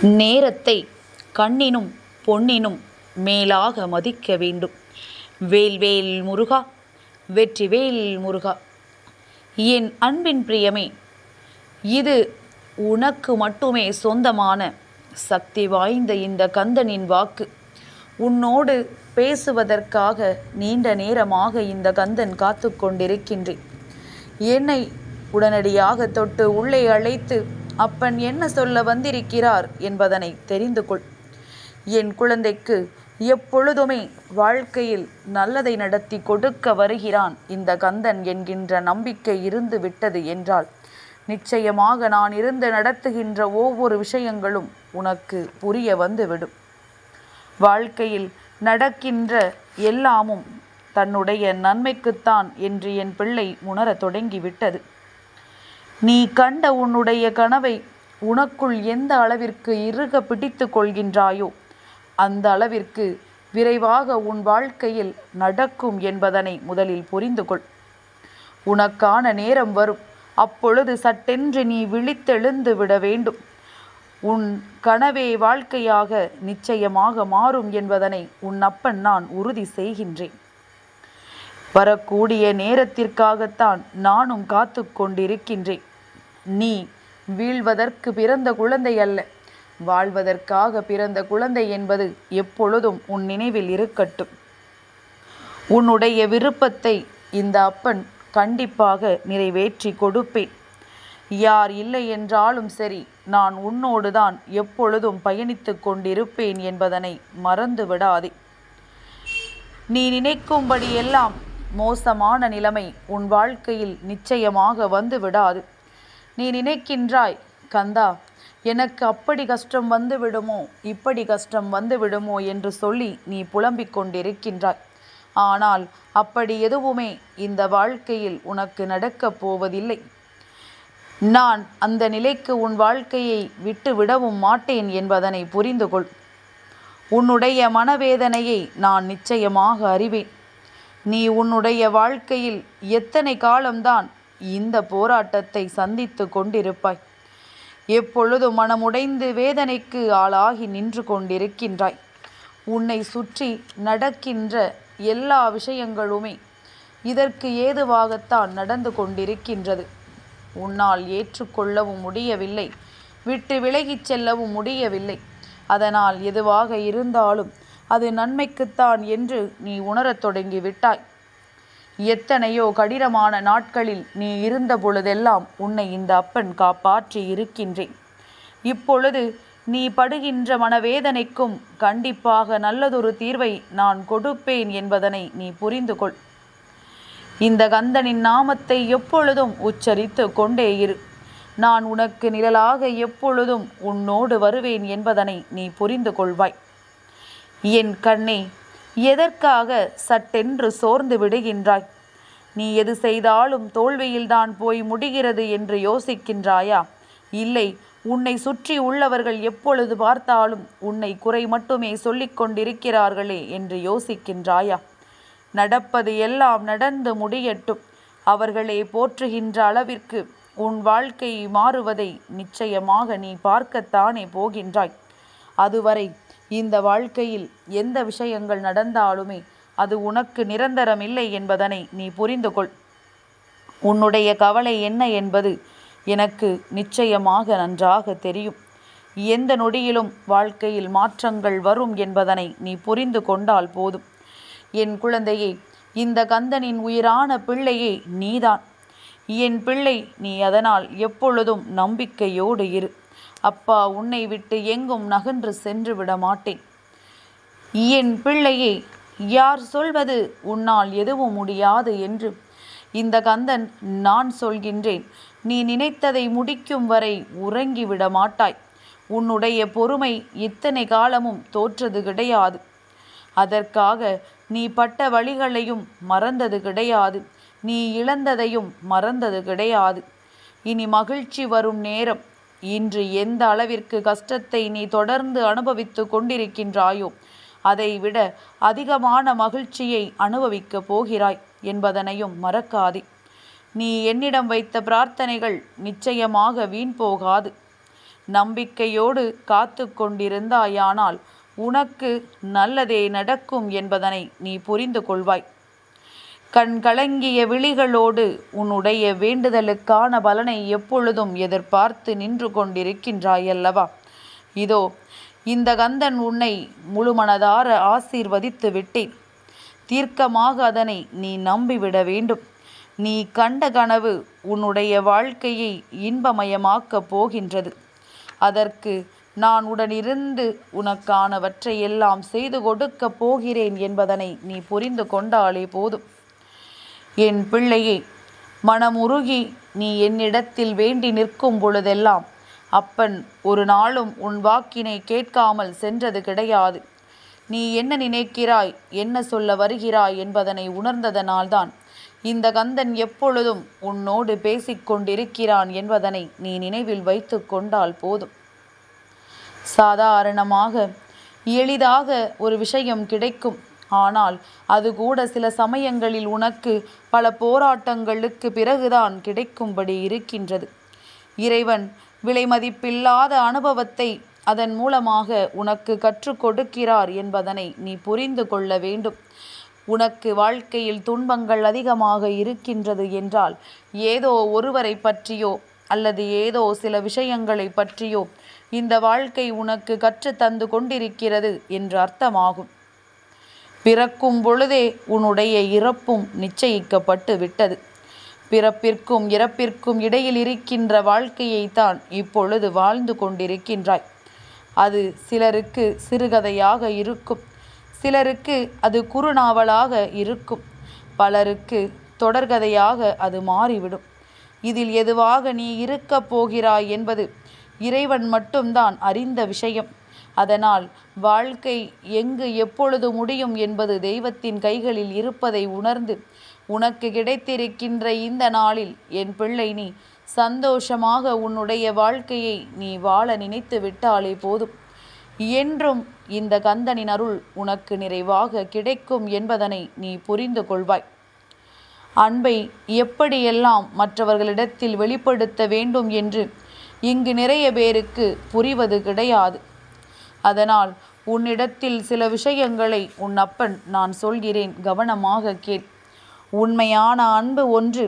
நேரத்தை கண்ணினும் பொன்னினும் மேலாக மதிக்க வேண்டும். வேல்வேல் முருகா வெற்றிவேல் முருகா. என் அன்பின் பிரியமே இது உனக்கு மட்டுமே சொந்தமான சக்தி வாய்ந்த இந்த கந்தனின் வாக்கு. உன்னோடு பேசுவதற்காக நீண்ட நேரமாக இந்த கந்தன் காத்து கொண்டிருக்கின்றேன். என்னை உடனடியாக தொட்டு உள்ளே அழைத்து அப்பன் என்ன சொல்ல வந்திருக்கிறார் என்பதனை தெரிந்து கொள் என் குழந்தைக்கு எப்பொழுதுமே வாழ்க்கையில் நல்லதை நடத்தி கொடுக்க வருகிறான் இந்த கந்தன் என்கின்ற நம்பிக்கை இருந்து விட்டது என்றால் நிச்சயமாக நான் இருந்து நடத்துகின்ற ஒவ்வொரு விஷயங்களும் உனக்கு புரிய வந்துவிடும். வாழ்க்கையில் நடக்கின்ற எல்லாமும் தன்னுடைய நன்மைக்குத்தான் என்று என் பிள்ளை உணரத் தொடங்கிவிட்டது. நீ கண்ட உன்னுடைய கனவை உனக்குள் எந்த அளவிற்கு இறுக பிடித்து கொள்கின்றாயோ அந்த அளவிற்கு விரைவாக உன் வாழ்க்கையில் நடக்கும் என்பதனை முதலில் புரிந்து கொள். உனக்கான நேரம் வரும். அப்பொழுது சட்டென்று நீ விழித்தெழுந்து விட வேண்டும். உன் கனவே வாழ்க்கையாக நிச்சயமாக மாறும் என்பதனை உன் அப்பன் நான் உறுதி செய்கின்றேன். வரக்கூடிய நேரத்திற்காகத்தான் நானும் காத்து கொண்டிருக்கின்றேன். நீ வீழ்வதற்கு பிறந்த குழந்தை அல்ல. வாழ்வதற்காக பிறந்த குழந்தை என்பது எப்பொழுதும் உன் நினைவில் இருக்கட்டும். உன்னுடைய விருப்பத்தை இந்த அப்பன் கண்டிப்பாக நிறைவேற்றி கொடுப்பேன். யார் இல்லை என்றாலும் சரி நான் உன்னோடு தான் எப்பொழுதும் பயணித்து கொண்டிருப்பேன் என்பதனை மறந்து விடாதே நீ நினைக்கும்படியெல்லாம் மோசமான நிலைமை உன் வாழ்க்கையில் நிச்சயமாக வந்து விடாது. நீ நினைக்கின்றாய் கந்தா எனக்கு அப்படி கஷ்டம் வந்து விடுமோ? இப்படி கஷ்டம் வந்து விடுமோ? என்று சொல்லி நீ புலம்பிக் கொண்டிருக்கின்றாய். ஆனால் அப்படி எதுவுமே இந்த வாழ்க்கையில் உனக்கு நடக்கப் போவதில்லை. நான் அந்த நிலைக்கு உன் வாழ்க்கையை விட்டு விடவும் மாட்டேன் என்பதனை புரிந்து கொள் உன்னுடைய மனவேதனையை நான் நிச்சயமாக அறிவேன். நீ உன்னுடைய வாழ்க்கையில் எத்தனை காலம்தான் இந்த போராட்டத்தை சந்தித்து கொண்டிருப்பாய்? எப்பொழுதும் மனமுடைந்து வேதனைக்கு ஆளாகி நின்று கொண்டிருக்கின்றாய்? உன்னை சுற்றி நடக்கின்ற எல்லா விஷயங்களுமே இதற்கு ஏதுவாகத்தான் நடந்து கொண்டிருக்கின்றது. உன்னால் ஏற்றுக்கொள்ளவும் முடியவில்லை விட்டு விலகிச் செல்லவும் முடியவில்லை. அதனால் எதுவாக இருந்தாலும் அது நன்மைக்குத்தான் என்று நீ உணரத் தொடங்கி விட்டாய் எத்தனையோ கடினமான நாட்களில் நீ இருந்த பொழுதெல்லாம் உன்னை இந்த அப்பன் காப்பாற்றி இருக்கின்றேன். இப்பொழுது நீ படுகின்ற மனவேதனைக்கும் கண்டிப்பாக நல்லதொரு தீர்வை நான் கொடுப்பேன் என்பதனை நீ புரிந்து கொள் இந்த கந்தனின் நாமத்தை எப்பொழுதும் உச்சரித்து கொண்டே இரு. நான் உனக்கு நிழலாக எப்பொழுதும் உன்னோடு வருவேன் என்பதனை நீ புரிந்து கொள்வாய் என் கண்ணே எதற்காக சட்டென்று சோர்ந்து விடுகின்றாய்? நீ எது செய்தாலும் தோல்வியில்தான் போய் முடிகிறது என்று யோசிக்கின்றாயா? இல்லை உன்னை சுற்றி உள்ளவர்கள் எப்பொழுது பார்த்தாலும் உன்னை குறை மட்டுமே சொல்லிக் கொண்டிருக்கிறார்களே என்று யோசிக்கின்றாயா? நடப்பது எல்லாம் நடந்து முடியட்டும். அவர்களே போற்றுகின்ற அளவிற்கு உன் வாழ்க்கை மாறுவதை நிச்சயமாக நீ பார்க்கத்தானே போகின்றாய். அதுவரை இந்த வாழ்க்கையில் எந்த விஷயங்கள் நடந்தாலுமே அது உனக்கு நிரந்தரமில்லை என்பதனை நீ புரிந்து கொள். உன்னுடைய கவலை என்ன என்பது எனக்கு நிச்சயமாக நன்றாக தெரியும். எந்த நொடியிலும் வாழ்க்கையில் மாற்றங்கள் வரும் என்பதனை நீ புரிந்து கொண்டால் போதும். என் குழந்தையே இந்த கந்தனின் உயிரான பிள்ளையே நீதான். என் பிள்ளை நீ அதனால் எப்பொழுதும் நம்பிக்கையோடு இரு. அப்பா உன்னை விட்டு எங்கும் நகன்று சென்று விட மாட்டேன். என் பிள்ளையே யார் சொல்வது? உன்னால் எதுவும் முடியாது என்று. இந்த கந்தன் நான் சொல்கின்றேன். நீ நினைத்ததை முடிக்கும் வரை உறங்கிவிட மாட்டாய். உன்னுடைய பொறுமை இத்தனை காலமும் தோற்றது கிடையாது. அதற்காக நீ பட்ட வழிகளையும் மறந்தது கிடையாது. நீ இழந்ததையும் மறந்தது கிடையாது. இனி மகிழ்ச்சி வரும் நேரம். இன்று எந்த அளவிற்கு கஷ்டத்தை நீ தொடர்ந்து அனுபவித்து கொண்டிருக்கின்றாயோ அதை விட அதிகமான மகிழ்ச்சியை அனுபவிக்கப் போகிறாய் என்பதனையும் மறக்காதே. நீ என்னிடம் வைத்த பிரார்த்தனைகள் நிச்சயமாக வீண் போகாது. நம்பிக்கையோடு காத்து கொண்டிருந்தாயானால் உனக்கு நல்லதே நடக்கும் என்பதனை நீ புரிந்து கொள்வாய். கண் கலங்கிய விழிகளோடு உன்னுடைய வேண்டுதலுக்கான பலனை எப்பொழுதும் எதிர்பார்த்து நின்று கொண்டிருக்கின்றாயல்லவா? இதோ இந்த கந்தன் உன்னை முழுமனதார ஆசீர்வதித்து விட்டேன். தீர்க்கமாக அதனை நீ நம்பிவிட வேண்டும். நீ கண்ட கனவு உன்னுடைய வாழ்க்கையை இன்பமயமாக்கப் போகின்றது. அதற்கு நான் உடனிருந்து உனக்கானவற்றை எல்லாம் செய்து கொடுக்கப் போகிறேன் என்பதனை நீ புரிந்து கொண்டாலே போதும். என் பிள்ளையே மனமுருகி நீ என்னிடத்தில் வேண்டி நிற்கும் பொழுதெல்லாம் அப்பன் ஒரு நாளும் உன் வாக்கினை கேட்காமல் சென்றது கிடையாது. நீ என்ன நினைக்கிறாய் என்ன சொல்ல வருகிறாய் என்பதனை உணர்ந்ததனால்தான் இந்த கந்தன் எப்பொழுதும் உன்னோடு பேசிக்கொண்டிருக்கிறான் என்பதனை நீ நினைவில் வைத்து கொண்டால் போதும். சாதாரணமாக எளிதாக ஒரு விஷயம் கிடைக்கும். ஆனால் அது கூட சில சமயங்களில் உனக்கு பல போராட்டங்களுக்கு பிறகுதான் கிடைக்கும்படி இருக்கின்றது. இறைவன் விலைமதிப்பில்லாத அனுபவத்தை அதன் மூலமாக உனக்கு கற்றுக் கொடுக்கிறார் என்பதனை நீ புரிந்து கொள்ள வேண்டும். உனக்கு வாழ்க்கையில் துன்பங்கள் அதிகமாக இருக்கின்றது என்றால் ஏதோ ஒருவரை பற்றியோ அல்லது ஏதோ சில விஷயங்களை பற்றியோ இந்த வாழ்க்கை உனக்கு கற்று தந்து கொண்டிருக்கிறது என்று அர்த்தமாகும். பிறக்கும் பொழுதே உன்னுடைய இறப்பும் நிச்சயிக்கப்பட்டு விட்டது. பிறப்பிற்கும் இறப்பிற்கும் இடையில் இருக்கின்ற வாழ்க்கையைத்தான் இப்பொழுது வாழ்ந்து கொண்டிருக்கின்றாய். அது சிலருக்கு சிறுகதையாக இருக்கும். சிலருக்கு அது குறுநாவலாக இருக்கும். பலருக்கு தொடர்கதையாக அது மாறிவிடும். இதில் எதுவாக நீ இருக்கப் போகிறாய் என்பது இறைவன் மட்டும்தான் அறிந்த விஷயம். அதனால் வாழ்க்கை எங்கு எப்பொழுது முடியும் என்பது தெய்வத்தின் கைகளில் இருப்பதை உணர்ந்து உனக்கு கிடைத்திருக்கின்ற இந்த நாளில் என் பிள்ளை நீ சந்தோஷமாக உன்னுடைய வாழ்க்கையை நீ வாழ நினைத்து விட்டாலே போதும். என்றும் இந்த கந்தனின் அருள் உனக்கு நிறைவாக கிடைக்கும் என்பதனை நீ புரிந்து கொள்வாய். அன்பை எப்படியெல்லாம் மற்றவர்களிடத்தில் வெளிப்படுத்த வேண்டும் என்று இங்கு நிறைய பேருக்கு புரிவது கிடையாது. அதனால் உன்னிடத்தில் சில விஷயங்களை உன் அப்பன் நான் சொல்கிறேன் கவனமாக கேள். உண்மையான அன்பு ஒன்று.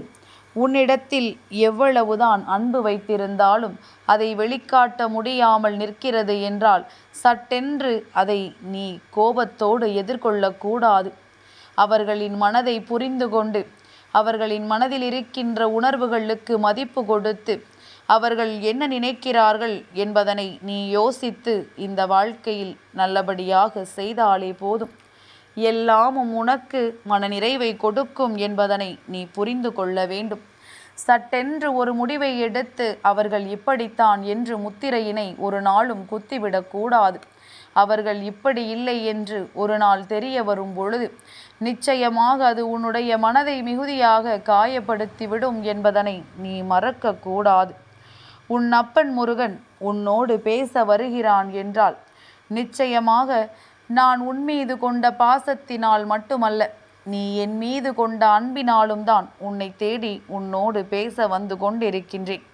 உன்னிடத்தில் எவ்வளவுதான் அன்பு வைத்திருந்தாலும் அதை வெளிக்காட்ட முடியாமல் நிற்கிறது என்றால் சட்டென்று அதை நீ கோபத்தோடு எதிர்கொள்ளக்கூடாது. அவர்களின் மனதை புரிந்து கொண்டு அவர்களின் மனதில் இருக்கின்ற உணர்வுகளுக்கு மதிப்பு கொடுத்து அவர்கள் என்ன நினைக்கிறார்கள் என்பதனை நீ யோசித்து இந்த வாழ்க்கையில் நல்லபடியாக செய்தாலே போதும். எல்லாமும் உனக்கு மனநிறைவை கொடுக்கும் என்பதனை நீ புரிந்து கொள்ள வேண்டும். சட்டென்று ஒரு முடிவை எடுத்து அவர்கள் இப்படித்தான் என்று முத்திரையினை ஒரு நாளும் குத்திவிடக்கூடாது அவர்கள் இப்படி இல்லை என்று ஒரு நாள் தெரிய வரும் பொழுது நிச்சயமாக அது உன்னுடைய மனதை மிகுதியாக காயப்படுத்திவிடும் என்பதனை நீ மறக்கக்கூடாது உன் அப்பன் முருகன் உன்னோடு பேச வருகிறான் என்றால் நிச்சயமாக நான் உன் மீது கொண்ட பாசத்தினால் மட்டுமல்ல நீ என் மீது கொண்ட அன்பினாலும் தான் உன்னை தேடி உன்னோடு பேச வந்து கொண்டிருக்கின்றேன்.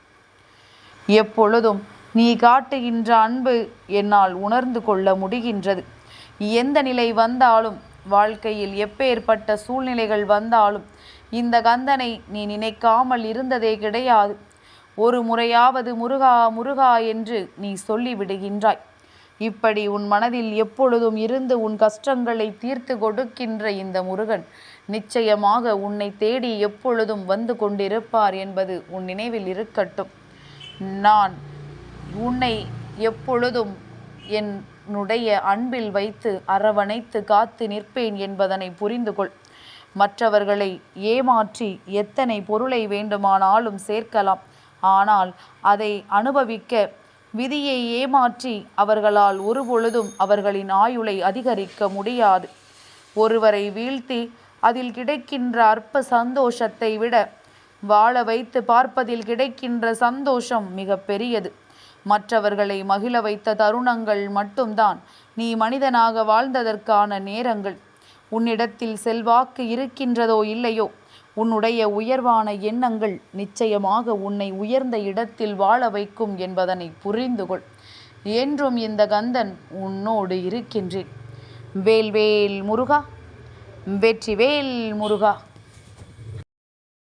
எப்பொழுதும் நீ காட்டுகின்ற அன்பு என்னால் உணர்ந்து கொள்ள முடிகின்றது. எந்த நிலை வந்தாலும் வாழ்க்கையில் எப்பேற்பட்ட சூழ்நிலைகள் வந்தாலும் இந்த கந்தனை நீ நினைக்காமல் இருந்ததே கிடையாது. ஒரு முறையாவது முருகா முருகா என்று நீ சொல்லிவிடுகின்றாய். இப்படி உன் மனதில் எப்பொழுதும் இருந்து உன் கஷ்டங்களை தீர்த்து கொடுக்கின்ற இந்த முருகன் நிச்சயமாக உன்னை தேடி எப்பொழுதும் வந்து கொண்டிருப்பார் என்பது உன் நினைவில் இருக்கட்டும். நான் உன்னை எப்பொழுதும் என்னுடைய அன்பில் வைத்து அரவணைத்து காத்து நிற்பேன் என்பதனை புரிந்து கொள். மற்றவர்களை ஏமாற்றி எத்தனை பொருளை வேண்டுமானாலும் சேர்க்கலாம். ஆனால் அதை அனுபவிக்க விதியை ஏமாற்றி அவர்களால் ஒருபொழுதும் அவர்களின் ஆயுளை அதிகரிக்க முடியாது. ஒருவரை வீழ்த்தி அதில் கிடைக்கின்ற அற்ப சந்தோஷத்தை விட வாழ வைத்து பார்ப்பதில் கிடைக்கின்ற சந்தோஷம் மிக பெரியது. மற்றவர்களை மகிழ வைத்த தருணங்கள் மட்டும்தான் நீ மனிதனாக வாழ்ந்ததற்கான நேரங்கள். உன்னிடத்தில் செல்வாக்கு இருக்கின்றதோ இல்லையோ? உன்னுடைய உயர்வான எண்ணங்கள் நிச்சயமாக உன்னை உயர்ந்த இடத்தில் வாழ வைக்கும் என்பதனை புரிந்து கொள். என்றும் இந்த கந்தன் உன்னோடு இருக்கின்றேன். வேல்வேல் முருகா வெற்றிவேல் முருகா.